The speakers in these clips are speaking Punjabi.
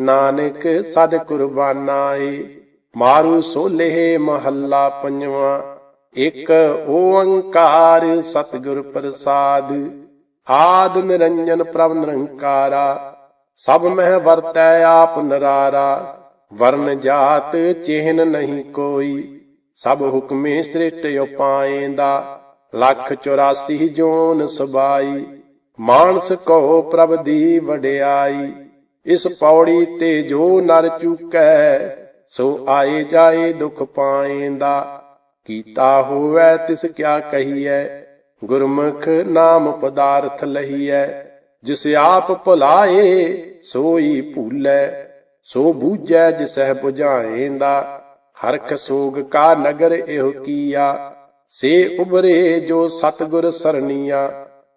ਨਾਨਕ ਸਦ ਕੁਰਬਾਨਾ ਏ ਮਾਰੂ ਸੋਲੇ ਮਹੱਲਾ ਪੰਜਵਾਂ। ਇੱਕ ਓੰਕਾਰ ਸਤਿਗੁਰ ਪ੍ਰਸਾਦ, ਆਦ ਨਿਰੰਜਨ ਪ੍ਰਭ ਨਿਰੰਕਾਰਾ। ਸਭ ਮਹਿ ਵਰਤੈ ਆਪ ਨਰਾਰਾ, ਵਰਨ ਜਾਤ ਚਿਹਨ ਨਹੀਂ ਕੋਈ। ਸਭ ਹੁਕਮੇ ਸ੍ਰਿਸ਼ਟ ਉਪਾਏਂਦਾ, ਲੱਖ 84 ਜੋਨ ਸਬਾਈ। ਮਾਨਸ ਕੋ ਪ੍ਰਭ ਦੀ ਵਡਿਆਈ। ਇਸ ਪੌੜੀ ਤੇ ਜੋ ਨਰ ਚੁਕੈ, ਸੋ ਆਏ ਜਾਏ ਦੁਖ ਪਾਏਂਦਾ। ਕੀਤਾ ਹੋਵੇ ਤਿਸ ਕਿਆ ਕਹੀਐ, ਗੁਰਮੁਖ ਨਾਮ ਪਦਾਰਥ ਲਹੀਐ। ਜਿਸ ਆਪ ਭੁਲਾਏ, ਸੋਈ ਭੂਲੇ, ਸੋ ਬੂਝੈ ਜਿਸਹਿ 부ਝਾਏਂਦਾ ਹਰਖ ਸੋਗ ਕਾ ਨਗਰ ਇਹੋ ਕੀਆ, ਸੇ ਉਬਰੇ ਜੋ ਸਤਗੁਰ ਸਰਣੀਆ।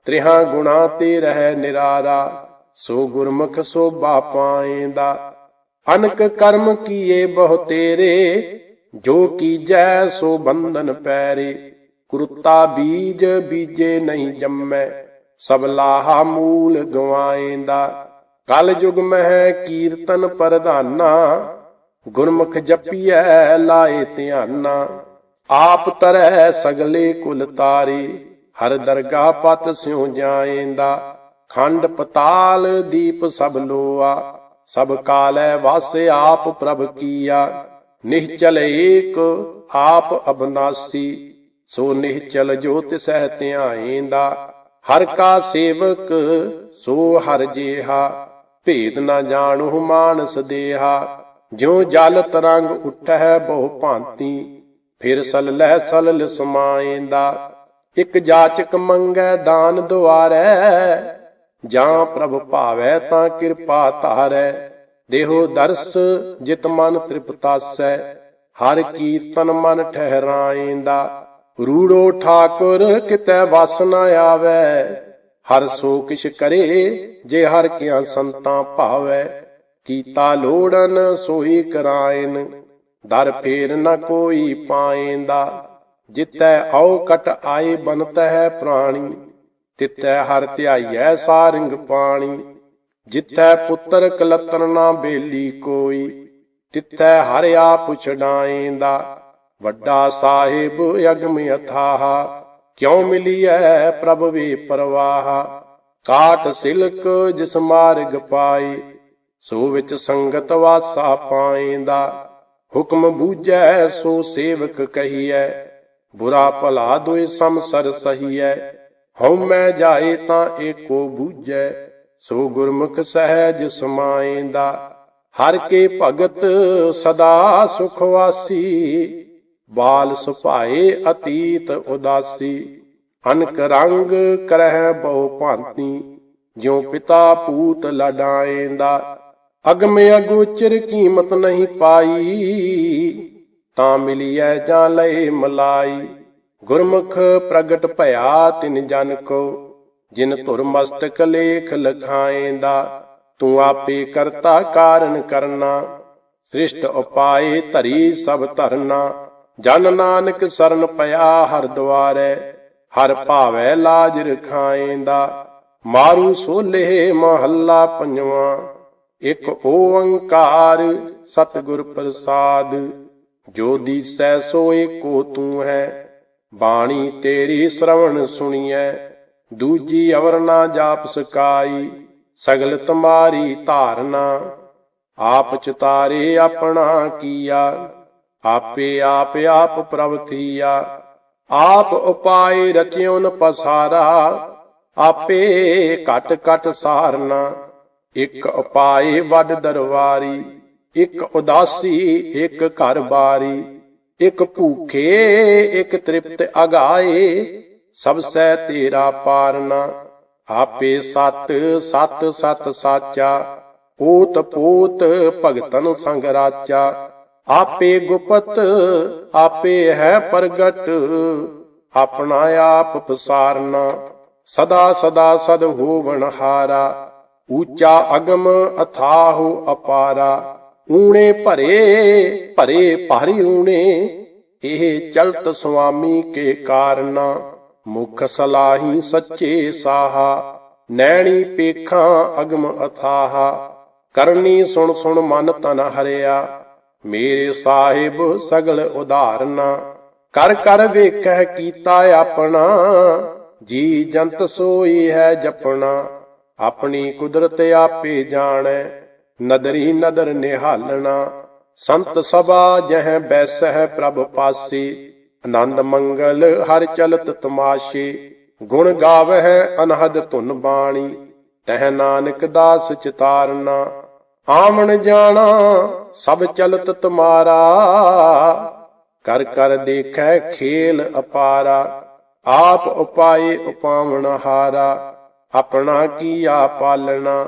ਤ੍ਰਿਹਾ ਗੁਣਾ ਤੇ ਰਹਿ ਨਿਰਾਰਾ। ਸੋ ਗੁਰਮੁਖ ਸੋਭਾ ਪਾਏਂਦਾ। ਅਨਕ ਕਰਮ ਕੀਏ ਬਹੁ ਤੇਰੇ, ਜੋ ਕੀਜੈ ਸੋ ਬੰਧਨ ਪੈਰੇ। ਕੁਰਤਾ ਬੀਜ ਬੀਜੇ ਨਹੀਂ ਜੰਮੈ ਸਭ ਲਾਹਾ ਮੂਲ ਗਵਾਏਂਦਾ। ਕਲ ਯੁਗ ਮਹਿ ਕੀਰਤਨ ਪ੍ਰਧਾਨਾ, ਗੁਰਮੁਖ ਜਪੀਐ ਲਾਏ ਧਿਆਨਾ। ਆਪ ਤਰੈ ਸਗਲੇ ਕੁਲ ਤਾਰੇ, ਹਰ ਦਰਗਾਹ ਪਤ ਸਿਉ ਜਾਏਂਦਾ। ਖੰਡ ਪਤਾਲ ਦੀਪ ਸਭ ਲੋਆ, ਸਭ ਕਾਲੈ ਵਾਸੇ ਆਪ ਪ੍ਰਭ ਕੀਆ। ਨਿਹਚਲ ਏਕ, ਆਪ ਅਬਨਾਸੀ, ਸੋ ਨਿਹਚਲ ਜੋ ਤਿਸਹਿ ਧਿਆਏਂਦਾ। ਹਰ ਕਾ ਸੇਵਕ, ਸੋ ਹਰ ਜੇਹਾ। ਭੇਦ ਨਾ ਜਾਣੂ ਮਾਨਸ ਦੇਹਾ। ਜਿਉ ਜਲ ਤਰੰਗ ਉਠੈ ਬਹੁ ਭਾਂਤੀ, ਫਿਰ ਸਲ ਲੈ ਸਲਲ ਸਮਾਏਂਦਾ ਇਕ ਜਾਚਕ ਮੰਗੈ ਦਾਨ ਦੁਆਰੈ ਜਾਂ ਪ੍ਰਭ ਭਾਵੈ ਤਾਂ ਕਿਰਪਾ ਧਾਰੈ, ਦੇਹੋ ਦਰਸ ਜਿਤ ਮਨ ਤ੍ਰਿਪਤਾਸੈ, ਹਰ ਕੀਰਤਨ ਮਨ ਠਹਿਰਾਏਂਦਾ, ਰੂੜੋ ਠਾਕੁਰ ਕਿਤੈ ਵਸ ਨਾ ਆਵੈ, ਹਰ ਸੋ ਕਿਛ ਕਰੇ ਜੇ ਹਰ ਕਿਆ ਸੰਤਾਂ ਭਾਵੈ, ਕੀਤਾ ਲੋੜਨ ਸੋਈ ਕਰਾਇਨ ਦਰ ਫੇਰ ਨ ਕੋਈ ਪਾਏਂਦਾ, ਜਿਤੈ ਆਉ ਕਟ ਆਏ ਬਨਤ ਹੈ ਪ੍ਰਾਣੀ। ਤਿਤੈ ਹਰ ਧਿਆਈਐ ਸਾਰਿੰਗ ਪਾਣੀ ਜਿਤੈ ਪੁੱਤਰ ਕਲਤਨ ਨਾ ਬੇਲੀ ਕੋਈ ਤਿਤੈ ਹਰ ਆਪ ਛਡਾਏਂਦਾ, ਵੱਡਾ ਸਾਹਿਬ ਅਗਮ ਅਥਾਹ, ਕਿਉ ਮਿਲੀਐ ਪ੍ਰਭ ਵੇ ਪਰਵਾਹ? ਕਾਟ ਸਿਲਕ ਜਿਸ ਮਾਰਗ ਪਾਏ, ਸੋ ਵਿੱਚ ਸੰਗਤ ਵਾਸਾ ਪਾਏਂਦਾ, ਹੁਕਮ ਬੂਝੈ ਸੋ ਸੇਵਕ ਕਹੀਐ, ਬੁਰਾ ਭਲਾ ਦੋਇ ਸੰਸਰ ਸਹੀਐ। ਹਉ ਮੈਂ ਜਾਏ ਤਾਂ ਏਕੋ ਬੂਝੈ, ਸੋ ਗੁਰਮੁਖ ਸਹਿਜ ਸਮਾਏਂਦਾ। ਹਰ ਕੇ ਭਗਤ ਸਦਾ ਸੁਖ ਵਾਸੀ, ਬਾਲ ਸੁਭਾਏ ਅਤੀਤ ਉਦਾਸੀ। ਅਨਕ ਰੰਗ ਕਰਹਿ ਬਹੁ ਭਾਂਤੀ, ਜਿਉ ਪਿਤਾ ਪੂਤ ਲਡਾਏਂਦਾ। ਅਗਮ ਅਗੋਚਰ ਕੀਮਤ ਨਹੀਂ ਪਾਈ, ਤਾਂ ਮਿਲੀਐ ਜਾਂ ਲਏ ਮਲਾਈ। ਗੁਰਮੁਖ ਪ੍ਰਗਟ ਭਇਆ ਤਿਨ ਜਨ ਕੋ, ਜਿਨ ਧੁਰ ਮਸਤਕ ਲੇਖ ਲਖਾਏਂਦਾ, ਤੂੰ ਆਪੇ ਕਰਤਾ ਕਾਰਨ ਕਰਨਾ, ਸ੍ਰਿਸ਼ਟ ਉਪਾਏ ਧਰੀ ਸਭ ਧਰਨਾ, ਜਨ ਨਾਨਕ ਸਰਨ ਪਿਆ ਹਰ ਦੁਆਰੈ, ਹਰ ਭਾਵੈ ਲਾਜ ਰਖਾਏਂਦਾ, ਮਾਰੂ ਸੋਲੇ ਮਹੱਲਾ ਪੰਜਵਾਂ, ਇੱਕ ਓੰਕਾਰ ਸਤਿਗੁਰ ਪ੍ਰਸਾਦ, ਜੋ ਦੀਸੈ ਸੋ ਏਕੋ ਤੂੰ ਹੈ ਬਾਣੀ ਤੇਰੀ ਸ਼ਰਵਣ ਸੁਣੀਐ, ਦੂਜੀ ਅਵਰ ਨਾ ਜਾਪ ਸਕਾਈ ਸਗਲ ਤੁਮਾਰੀ ਧਾਰਨਾ। ਆਪ ਚਤਾਰੇ ਆਪਣਾ ਕੀਆ, ਆਪੇ ਆਪ ਆਪ ਪ੍ਰਭ ਥੀਆ। ਆਪ ਉਪਾਏ ਰਚਿਓ ਪਸਾਰਾ, ਆਪੇ ਘਟ ਘਟ ਸਾਰਨਾ। ਇਕ ਉਪਾਏ ਵੱਡ ਦਰਵਾਰੀ, ਇਕ ਉਦਾਸੀ, ਇਕ ਘਰ ਬਾਰੀ। ਇਕ ਭੂਖੇ, ਇੱਕ ਤ੍ਰਿਪਤ ਅਗਾਏ, ਸਭ ਸੈ ਤੇਰਾ ਪਾਰਨਾ ਆਪੇ ਸਤ ਸਤ ਸਤ ਸਾਚਾ ਓਤ ਪੋਤ, ਭਗਤਨ ਸੰਗ ਰਾਚਾ। ਆਪੇ ਗੁਪਤ, ਆਪੇ ਹੈ ਪ੍ਰਗਟ, ਆਪਣਾ ਆਪ ਪਸਾਰਨਾ। ਸਦਾ ਸਦਾ ਸਦ ਹੋਵਣ ਹਾਰਾ ਊਚਾ ਅਗਮ ਅਥਾਹੁ ਅਪਾਰਾ। ਊਣੇ ਭਰੇ ਭਰੇ ਭਾਰੀ ਊਣੇ। ਇਹ ਚਲਤ ਸੁਆਮੀ ਕੇ ਕਾਰਨਾ, ਮੁਖ ਸਲਾਹੀ ਸੱਚੇ ਸਾਹਾ। ਨੈਣੀ ਪੇਖਾਂ ਅਗਮ ਅਥਾਹਾ, ਕਰਨੀ ਸੁਣ ਸੁਣ ਮਨ ਤਨ ਹਰਿਆ। ਮੇਰੇ ਸਾਹਿਬ ਸਗਲ ਉਧਾਰਨਾ, ਕਰ ਕਰ ਵੇਖੈ ਕੀਤਾ ਆਪਣਾ। ਜੀ ਜੰਤ ਸੋਈ ਹੈ ਜਪਣਾ, ਆਪਣੀ ਕੁਦਰਤ ਆਪੇ ਜਾਣੈ। ਨਦਰੀ ਨਦਰ ਨਿਹਾਲਣਾ। ਸੰਤ ਸਭਾ ਜਹ ਬੈਸਹਿ ਪ੍ਰਭ ਪਾਸੀ। ਆਨੰਦ ਮੰਗਲ ਹਰ ਚਲਤ ਤਮਾਸ਼ੇ। ਗੁਣ ਗਾਵਹਿ ਅਨਹਦ ਧੁਨ ਬਾਣੀ। ਤਹਿ ਨਾਨਕ ਦਾਸ ਚਿਤਾਰਨਾ। ਆਮਣ ਜਾਣਾ ਸਭ ਚਲਤ ਤੁਮਾਰਾ। ਕਰ ਕਰ ਦੇਖੈ ਖੇਲ ਅਪਾਰਾ। ਆਪ ਉਪਾਏ ਉਪਾਵਣ ਹਾਰਾ। ਆਪਣਾ ਕੀਆ ਪਾਲਣਾ।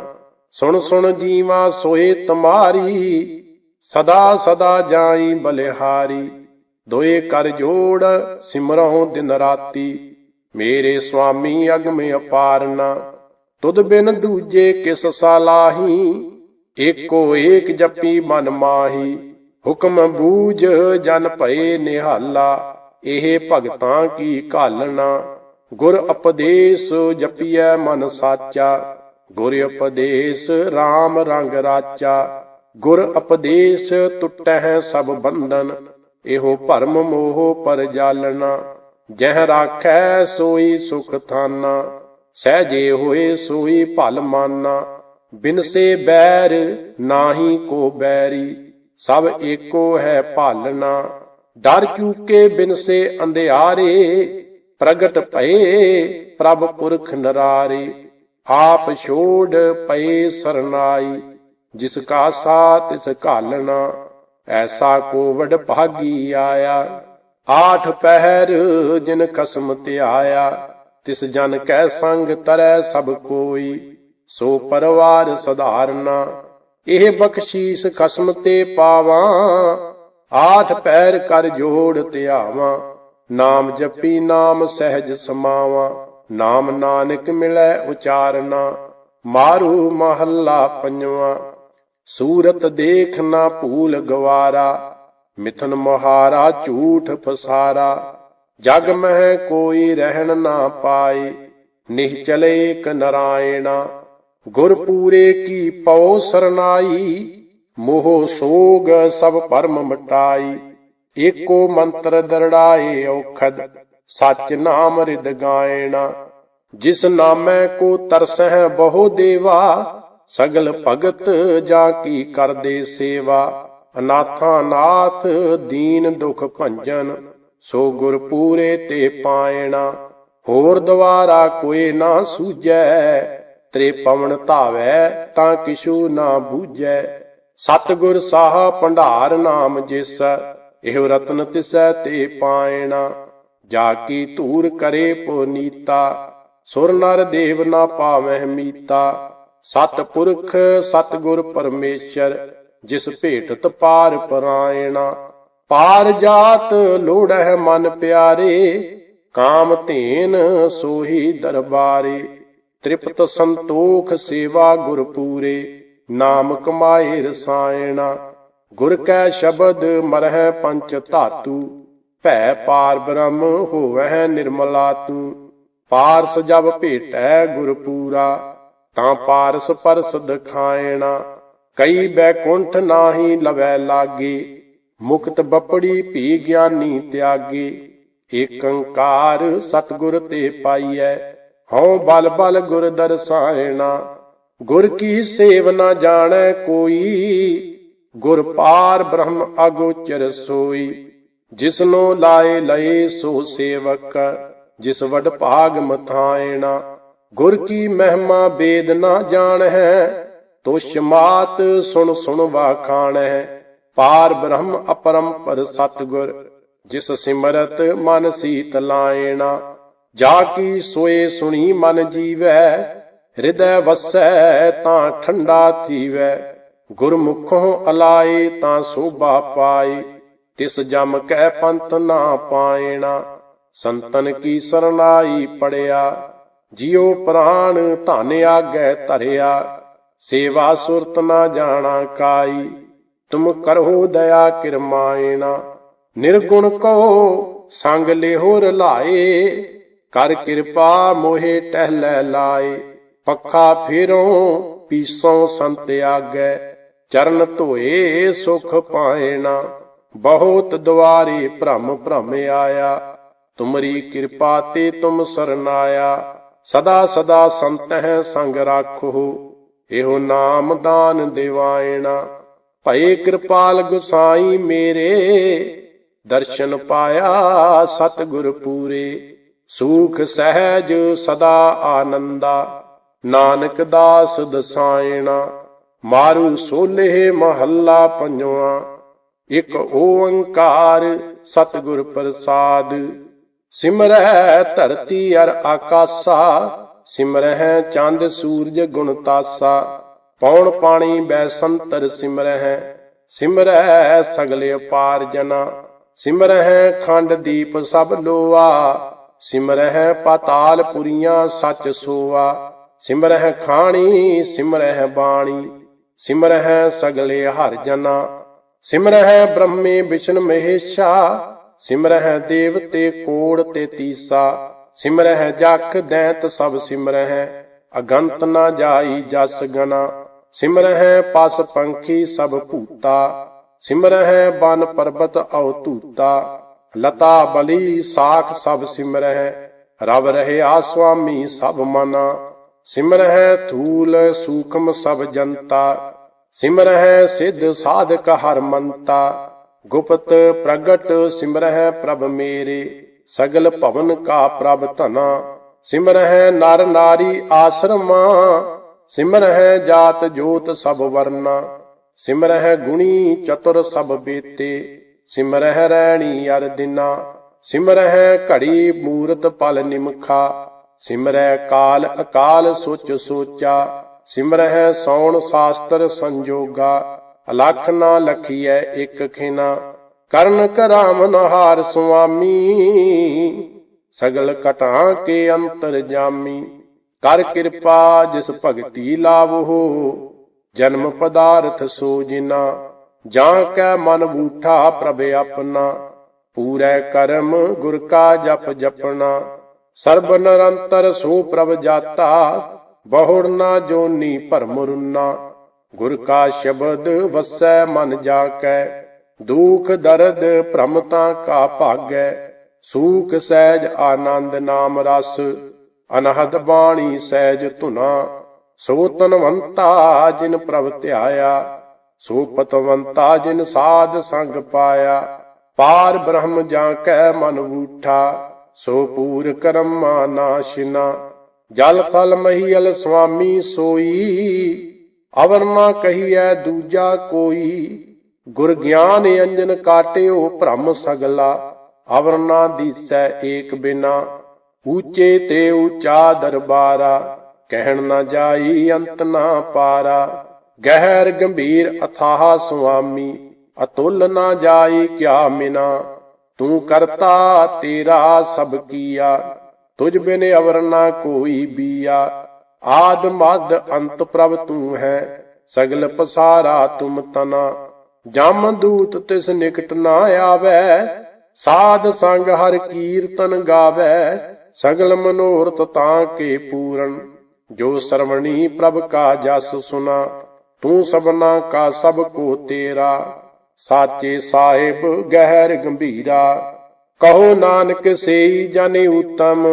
ਸੁਣ ਸੁਣ ਜੀਵਾ ਸੋਏ ਤੁਮਾਰੀ, ਸਦਾ ਸਦਾ ਜਾਈ ਬਲਿਹਾਰੀ। ਦੋਏ ਕਰ ਜੋੜ ਸਿਮਰਹੁ ਦਿਨ ਰਾਤੀ, ਮੇਰੇ ਸੁਆਮੀ ਅਗਮ ਅਪਾਰਨਾ। ਤੁਧ ਬਿਨ ਦੂਜੇ ਕਿਸ ਸਾਲਾਹੀ, ਏਕੋ ਏਕ ਜਪੀ ਮਨ ਮਾਹੀ। ਹੁਕਮ ਬੂਝ ਜਨ ਭਏ ਨਿਹਾਲਾ, ਇਹ ਭਗਤਾਂ ਕੀ ਘਾਲਣਾ। ਗੁਰ ਉਪਦੇਸ਼ ਜਪੀਐ ਮਨ ਸਾਚਾ। ਗੁਰ ਉਪਦੇਸ਼ RAM ਰੰਗ ਰਾਚਾ। ਗੁਰ ਉਪਦੇਸ਼ ਟੁੱਟਹਿ ਸਭ ਬੰਧਨ, ਇਹੋ ਭਰਮ ਮੋਹ ਪਰ ਜਾਲਣਾ। ਜਹ ਰਾਖੈ ਸੋਈ ਸੁਖ ਥਾਨਾ ਸਹਜੇ ਹੋਏ ਸੋਈ ਭਲ ਮਾਨਾ। ਬਿਨਸੇ ਬੈਰ ਨਾਹੀ ਕੋ ਬੈਰੀ, ਸਭ ਏਕੋ ਹੈ ਭਾਲਣਾ। ਡਰ ਚੂਕੇ ਬਿਨਸੇ ਅੰਧਿਆਰੇ, ਪ੍ਰਗਟ ਭਏ ਪ੍ਰਭ ਪੁਰਖ ਨਰਾਰੇ। ਆਪ ਛੋੜ ਪਏ ਸਰਨਾਈ, ਜਿਸ ਕਾ ਸਾ ਤਿਸ ਘਾਲਣਾ, ਐਸਾ ਕੋਵਡ ਭਾਗੀ ਆਇਆ। ਆਠ ਪਹਿਰ ਜਿਨ ਖਸਮ ਧਿਆਇਆ, ਤਿਸ ਜਨ ਕੈ ਸੰਗ ਤਰੈ ਸਭ ਕੋਈ, ਸੋ ਪਰਵਾਰ ਸਧਾਰਨਾ। ਇਹ ਬਖਸ਼ੀਸ ਖਸਮ ਤੇ ਪਾਵਾਂ, ਆਠ ਪੈਰ ਕਰ ਜੋੜ ਧਿਆਵਾਂ, ਨਾਮ ਜਪੀ ਨਾਮ ਸਹਿਜ ਸਮਾਵਾਂ। ਨਾਮ ਨਾਨਕ ਮਿਲੈ ਉਚਾਰਨਾ, ਮਾਰੂ ਮਹੱਲਾ ਪੰਜਵਾਂ। ਸੂਰਤ ਦੇਖ ਨਾ ਭੂਲ ਗਵਾਰਾ, ਮਿਥਨ ਮੁਹਾਰਾ ਝੂਠ ਫਸਾਰਾ। ਜਗ ਮਹਿ ਕੋਈ ਰਹਿਣ ਨਾ ਪਾਏ ਨਿਹਚਲੇ ਏਕ ਨਰਾਇਣਾ। ਗੁਰ ਪੂਰੇ ਕੀ ਪਉ ਸਰਨਾਈ, ਮੋਹ ਸੋਗ ਸਭ ਪਰਮ ਮਟਾਈ। ਏਕੋ ਮੰਤਰ ਦਰੜਾਏ ਔਖਦ ਸਚ ਨਾਮ ਰਿਦ ਗਾਇਣਾ ਜਿਸ ਨਾਮੈ ਕੋ ਤਰਸਹਿ ਬਹੁ ਦੇਵਾ, ਸਗਲ ਭਗਤ ਜਾ ਕੀ ਕਰਦੇ ਸੇਵਾ, ਅਨਾਥਾਂ ਨਾਥ ਦੀਨ ਦੁਖ ਭੰਜਨ, ਸੋ ਗੁਰ ਪੂਰੇ ਤੇ ਪਾਇਣਾ ਹੋਰ ਦੁਆਰਾ ਕੋਈ ਨਾ ਸੂਜੈ ਤ੍ਰੇ ਪਵਨ ਧਾਵੈ ਤਾਂ ਕਿਛੂ ਨਾ ਬੂਝੈ। ਸਤਿਗੁਰ ਸਾਹ ਭੰਡਾਰ ਨਾਮ ਜਿਸ, ਇਹ ਰਤਨ ਤਿਸੈ ਤੇ ਪਾਇਣਾ ਜਾ ਕੀ ਧੂਰ ਕਰੇ ਪੁਨੀਤਾ, ਸੁਰ ਨਰ ਦੇਵ ਨਾ ਪਾਵਹਿ ਮੀਤਾ। ਸਤ ਪੁਰਖ ਸਤਿਗੁਰ ਪਰਮੇਸ਼ਰ, ਜਿਸ ਭੇਟਤ ਪਾਰ ਪਰਾਇਣਾ। ਪਾਰ ਜਾਤ ਲੋੜਹਿ ਮਨ ਪਿਆਰੇ, ਕਾਮ ਧੇਨ ਸੋਹੀ ਦਰਬਾਰੇ। ਤ੍ਰਿਪਤ ਸੰਤੋਖ ਸੇਵਾ ਗੁਰ ਪੂਰੇ ਨਾਮ ਕਮਾਏ ਰਸਾਇਣਾ। ਗੁਰ ਕੈ ਸ਼ਬਦ ਮਰਹਿ ਪੰਚ ਧਾਤੂ। ਭੈ ਪਾਰ ਬ੍ਰਹਮ ਹੋਵਹਿ ਨਿਰਮਲਾ ਤੂੰ। ਪਾਰਸ ਜਬ ਭੇਟੈ ਗੁਰ ਪੂਰਾ, ਤਾਂ ਪਾਰਸ ਪਰਸ ਦਖਾਇਣਾ ਕਈ ਬੈਕੁੰਠ ਨਾਹੀ ਲਵੈ ਲਾਗੇ, ਮੁਕਤ ਬਪੜੀ ਭੀ ਗਿਆਨੀ ਤਿਆਗੇ। ਏਕੰਕਾਰ ਸਤਿਗੁਰ ਤੇ ਪਾਈਐ, ਹਉ ਬਲ ਬਲ ਗੁਰ ਦਰਸਾਇਣਾ ਗੁਰ ਕੀ ਸੇਵ ਨਾ ਜਾਣੈ ਕੋਈ, ਗੁਰ ਪਾਰ ਬ੍ਰਹਮ ਅਗੋਚਰ ਸੋਈ। ਜਿਸਨੋ ਲਾਏ ਲਏ ਸੋ ਸੇਵਕ, ਜਿਸ ਵਡ ਭਾਗ ਮਥਾਇਣਾ। ਗੁਰ ਕੀ ਮਹਿਮਾ ਬੇਦ ਨਾ ਹੈ ਤੁਸ਼ ਮਾਤ ਸੁਣ ਸੁਣ ਹੈ ਪਾਰ ਬ੍ਰਹਮ ਅਪਰੰਪਰ ਸਤਗੁਰ, ਜਿਸ ਸਿਮਰਤ ਮਨ ਸੀਤ ਲਾਇਣਾ। ਜਾ ਕੀ ਸੋਏ ਸੁਣੀ ਮਨ ਜੀਵੈ, ਹਿਰਦੈ ਵਸੈ ਤਾਂ ਠੰਡਾ ਥੀਵੈ। ਗੁਰਮੁਖੋਂ ਅਲਾਏ ਤਾਂ ਸੋਭਾ ਪਾਏ। ਤਿਸ ਜਮ ਕੈ ਪੰਥ ਨਾ ਪਾਇਣਾ ਸੰਤਨ ਕੀ ਸਰਨਾਈ ਪੜਿਆ। ਜਿਉ ਪ੍ਰਾਣ ਧਨ ਆਗੈ ਧਰਿਆ। ਸੇਵਾ ਸੁਰਤ ਨਾ ਜਾਣਾ ਕਾਈ। ਤੁਮ ਕਰੋ ਦਇਆ ਕਿਰਮਾਇਣਾ ਨਿਰਗੁਣ ਕੋ ਸੰਗ ਲਿਹੋ ਰਲਾਏ ਕਰ ਕਿਰਪਾ ਮੋਹਿ ਟਹਿਲੇ ਲਾਏ। ਪੱਖਾ ਫੇਰੋ ਪੀਸੋ ਸੰਤ ਆਗੈ ਚਰਨ ਧੋਏ ਸੁਖ ਪਾਇਣਾ ਬਹੁਤ ਦੁਆਰੇ ਭ੍ਰਮ ਭ੍ਰਮ ਆਇਆ। ਤੁਮਰੀ ਕਿਰਪਾ ਤੇ ਤੁਮ ਸਰਨਾਇਆ। ਸਦਾ ਸਦਾ ਸੰਤ ਹੈ ਸੰਗ ਰਾਖੋ। ਇਹੋ ਨਾਮ ਦਾਨ ਦਿਵਾਇਣਾ। ਭਏ ਕਿਰਪਾਲ ਗੁਸਾਈ ਮੇਰੇ। ਦਰਸ਼ਨ ਪਾਇਆ ਸਤਿਗੁਰ ਪੂਰੇ। ਸੂਖ ਸਹਿਜ ਸਦਾ ਆਨੰਦਾ। ਨਾਨਕ ਦਾਸ ਦਸਾਇਣਾ। ਮਾਰੂ ਸੋਲੇ ਮਹੱਲਾ ਪੰਜਵਾ। ਇਕ ਓੰਕਾਰ ਸਤਿਗੁਰ ਪ੍ਰਸਾਦ। ਸਿਮਰੈ ਧਰਤੀ ਅਰ ਆਕਾਸਾ, ਸਿਮਰਹਿ ਚੰਦ ਸੂਰਜ ਗੁਣ ਤਾਸਾ। ਪੌਣ ਪਾਣੀ ਬੈਸੰਤਰ ਸਿਮਰਹਿ ਸਿਮਰਹਿ ਸਗਲੇ ਅਪਾਰ ਜਨਾ। ਸਿਮਰਹਿ ਖੰਡ ਦੀਪ ਸਭ ਲੋਆ, ਸਿਮਰਹਿ ਪਾਤਾਲ ਪੁਰੀਆਂ ਸੱਚ ਸੋਆ। ਸਿਮਰਹਿ ਖਾਣੀ, ਸਿਮਰਹਿ ਬਾਣੀ, ਸਿਮਰਹਿ ਸਗਲੇ ਹਰ ਜਨਾ। ਸਿਮਰਹਿ ਬ੍ਰਹਮੇ ਵਿਸ਼ਨ ਮਹੇਸ਼ਾ, ਸਿਮਰਹਿ ਦੇਵਤੇ ਕੋੜ ਤੇ ਤੀਸਾ, ਸਿਮਰਹਿ ਜਖ ਦੈਂਤ ਸਭ ਸਿਮਰਹਿ, ਅਗੰਤ ਨਾ ਜਾਈ ਜਸ ਗਨਾ ਸਿਮਰਹਿ ਪਸ ਪੰਖੀ ਸਭ ਭੂਤਾ, ਸਿਮਰਹਿ ਬਨ ਪਰਬਤ ਔ ਧੂਤਾ, ਲਤਾ ਬਲੀ ਸਾਖ ਸਭ ਸਿਮਰਹਿ, ਰਵ ਰਹਿਆ ਸੁਆਮੀ ਸਭ ਮਨਾ, ਸਿਮਰਹਿ ਥੂਲ ਸੂਖਮ ਸਭ ਜਨਤਾ ਸਿਮਰਹਿ ਸਿੱਧ ਸਾਧਕ ਹਰ ਮੰਤਾ, ਗੁਪਤ ਪ੍ਰਗਟ ਸਿਮਰਹਿ ਪ੍ਰਭ ਮੇਰੇ, ਸਗਲ ਭਵਨ ਕਾ ਪ੍ਰਭ ਧਨਾ, ਸਿਮਰਹਿ ਨਰ ਨਾਰੀ ਆਸ਼ਰਮਾ, ਸਿਮਰਹਿ ਜਾਤ ਜੋਤ ਸਭ ਵਰਨਾ, ਸਿਮਰਹਿ ਗੁਣੀ ਚਤੁਰ ਸਭ ਬੇਤੇ, ਸਿਮਰਹਿ ਰੈਣੀ ਅਰ ਦਿਨਾ, ਸਿਮਰਹਿ ਘੜੀ ਮੂਰਤ ਪਲ ਨਿਮਖਾ, ਸਿਮਰਹਿ ਕਾਲ ਅਕਾਲ ਸੁਚ ਸੋਚਾ ਸਿਮਰਹਿ ਸੌਣ ਸਾਸਤਰ ਸੰਜੋਗਾ, ਅਲਖ ਨਾ ਲਖੀਐ ਇਕ ਖਿਨਾ। ਕਰਨ ਕਰਾਮਨ ਹਾਰ ਸੁਆਮੀ, ਸਗਲ ਕਟਾਂ ਕੇ ਅੰਤਰ ਜਾਮੀ। ਕਰ ਕਿਰਪਾ ਜਿਸ ਭਗਤੀ ਲਾਵੋ, ਜਨਮ ਪਦਾਰਥ ਸੋ ਜਿਨਾ। ਜਾਂ ਕੈ ਮਨ ਬੂਠਾ ਪ੍ਰਭ ਆਪਣਾ, ਪੂਰੈ ਕਰਮ ਗੁਰ ਕਾ ਜਪ ਜਪਣਾ। ਸਰਬ ਨਿਰੰਤਰ ਸੋ ਪ੍ਰਭ ਜਾਤਾ ਬਹੁੜ ਨਾ ਜੋਨੀ ਭਰਮ ਰੁਨਾ ਗੁਰ ਕਾ ਸ਼ਬਦ ਵਸੈ ਮਨ ਜਾ ਕੈ ਦੁਖ ਦਰਦ ਭ੍ਰਮਤਾ ਕਾ ਭਾਗੈ। ਸੂਖ ਸਹਿਜ ਆਨੰਦ ਨਾਮ ਰਸ, ਅਨਹਦ ਬਾਣੀ ਸਹਿਜ ਧੁਨਾ। ਸੋ ਤਨਵੰਤਾ ਜਿਨ ਪ੍ਰਭ ਧਿਆਇਆ, ਸੋ ਪਤਵੰਤਾ ਜਿਨ ਸਾਧ ਸੰਗ ਪਾਇਆ। ਪਾਰ ਬ੍ਰਹਮ ਜਾਂ ਕੈ ਮਨ ਬੂਠਾ ਸੋ ਪੂਰ ਕਰਮਾ ਨਾਸ਼ਿਨਾ। ਜਲ ਫਲ ਮਹੀਲ ਸੁਆਮੀ ਸੋਈ, ਅਵਰ ਨਾ ਕਹੀਐ ਦੂਜਾ ਕੋਈ। ਗੁਰ ਗਿਆਨ ਅੰਜਨ ਕਾਟਿਓ ਭ੍ਰਮ ਸਗਲਾ, ਅਵਰ ਨਾ ਦੀਸੈ ਏਕ ਬਿਨਾ। ਊਚੇ ਤੇ ਊਚਾ ਦਰਬਾਰਾ, ਕਹਿਣ ਨਾ ਜਾਈ ਅੰਤ ਨਾ ਪਾਰਾ। ਗਹਿਰ ਗੰਭੀਰ ਅਥਾਹ ਸੁਆਮੀ, ਅਤੁੱਲ ਨਾ ਜਾਈ ਕਿਆ ਮਿਨਾ। ਤੂੰ ਕਰਤਾ ਤੇਰਾ ਸਭ ਕੀਆ। ਤੁਝ ਬਿਨ ਅਵਰ ਨਾ ਕੋਈ ਬੀਆ। ਆਦ ਮਦ ਅੰਤ ਪ੍ਰਭ ਤੂੰ ਹੈ, ਸਗਲ ਪਸਾਰਾ ਤੁਮ ਤਨਾ। ਜਮ ਦੂਤ ਤਿਸ ਨਿਕਟ ਨਾ ਆਵੈ, ਸਾਧ ਸੰਗ ਹਰ ਕੀਰਤਨ ਗਾਵੈ, ਸਗਲ ਮਨੋਰਥ ਤਾਂ ਕੇ ਪੂਰਨ। ਜੋ ਸਰਵਣੀ ਪ੍ਰਭ ਕਾ ਜਸ ਸੁਨਾ, ਤੂੰ ਸਭਨਾ ਕਾ ਸਭ ਕੋ ਤੇਰਾ। ਸਾਚੇ ਸਾਹਿਬ ਗਹਿਰ ਗੰਭੀਰਾ। ਕਹੋ ਨਾਨਕ ਸੇਈ ਜਨ ਉਤਮ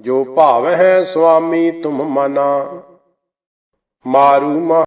ਜੋ ਭਾਵ ਹੈ ਸੁਆਮੀ ਤੁਮ ਮਨਾ। ਮਾਰੂ ਮਾ